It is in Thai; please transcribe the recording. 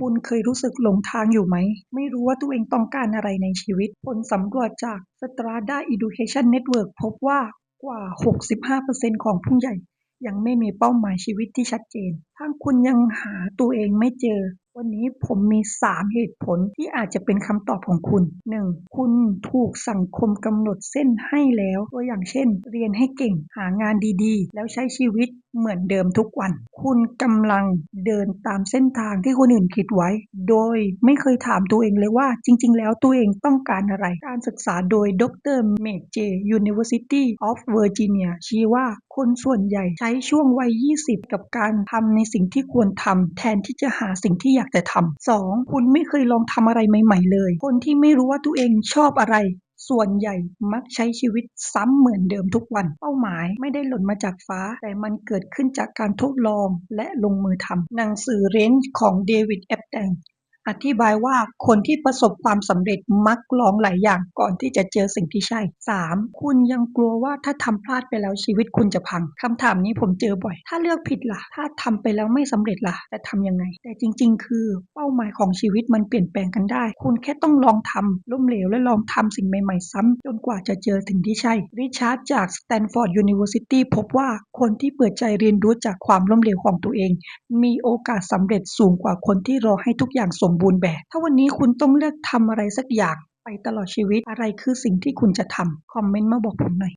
คุณเคยรู้สึกหลงทางอยู่ไหม ไม่รู้ว่าตัวเองต้องการอะไรในชีวิต ผลสำรวจจาก Strada Education Network พบว่ากว่า 65%ของผู้ใหญ่ยังไม่มีเป้าหมายชีวิตที่ชัดเจน ถ้าคุณยังหาตัวเองไม่เจอ วันนี้ผมมี 3 เหตุผลที่อาจจะเป็นคำตอบของคุณ 1. คุณถูกสังคมกำหนดเส้นให้แล้ว ตัวอย่างเช่น เรียนให้เก่ง หางานดีๆ แล้วใช้ชีวิตเหมือนเดิมทุกวัน คุณกำลังเดินตามเส้นทางที่คนอื่นคิดไว้ โดยไม่เคยถามตัวเองเลยว่าจริง ๆ แล้วตัวเองต้องการอะไร การศึกษาโดยดร.เมกเจ University of Virginia ชี้ว่าคนส่วนใหญ่ใช้ช่วงวัย 20 กับการทำในสิ่งที่ควรทำแทนที่จะหาสิ่งที่อยากแต่ทำ 2. คุณไม่เคยลองทำอะไรใหม่ ๆ เลย คนที่ไม่รู้ว่าตัวเองชอบอะไรส่วนใหญ่มักใช้ชีวิตซ้ำเหมือนเดิมทุกวัน เป้าหมายไม่ได้หล่นมาจากฟ้า แต่มันเกิดขึ้นจากการทดลองและลงมือทำหนังสือเรนจ์ของเดวิดแอปแตง อธิบายว่าคนที่ประสบความสำเร็จมักลองหลายอย่างก่อนที่จะเจอสิ่งที่ใช่ 3. คุณยังกลัวว่าถ้าทำพลาดไปแล้วชีวิตคุณจะพังคำถามนี้ผมเจอบ่อย ถ้าเลือกผิดล่ะ ถ้าทำไปแล้วไม่สำเร็จล่ะจะทำยังไง แต่จริง ๆ คือเป้าหมายของชีวิตมันเปลี่ยนแปลงกันได้ คุณแค่ต้องลองทำล้มเหลวและลองทำสิ่งใหม่ ๆ ซ้ำจนกว่าจะเจอสิ่งที่ใช่ ริชาร์ดจาก Stanford University พบว่าคนที่เปิดใจเรียนรู้จากความล้มเหลวของตัวเอง มีโอกาสสำเร็จสูงกว่าคนที่รอให้ทุกอย่างสมบูรณ์แบบ ถ้าวันนี้คุณต้องเลือกทำอะไรสักอย่างไปตลอดชีวิต อะไรคือสิ่งที่คุณจะทำ คอมเมนต์มาบอกผมหน่อย